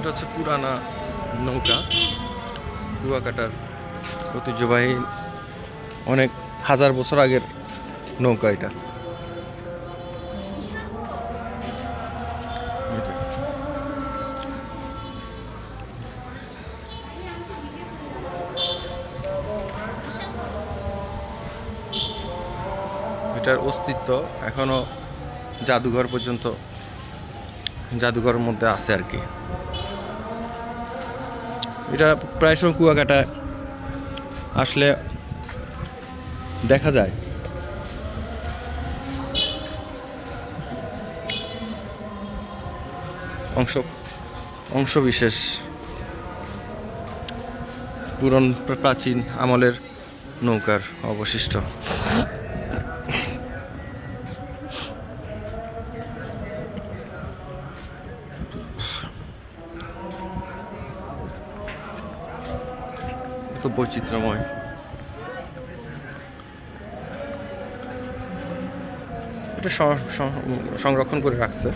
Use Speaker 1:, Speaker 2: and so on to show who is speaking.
Speaker 1: এটা হচ্ছে পুরানা নৌকা, কুয়াকাটার ঐতিহ্যবাহী অনেক হাজার বছর আগের নৌকা এটা এটা। এটার অস্তিত্ব এখনও জাদুঘর পর্যন্ত, জাদুঘরের মধ্যে আছে আর কি এটা প্রায় সময় কুয়াকাটা আসলে দেখা যায়। অংশ অংশ বিশেষ পুরন প্রাচীন আমলের নৌকার অবশিষ্ট। তো বৈচিত্র্যময়। এটা সংরক্ষণ করে রাখছে।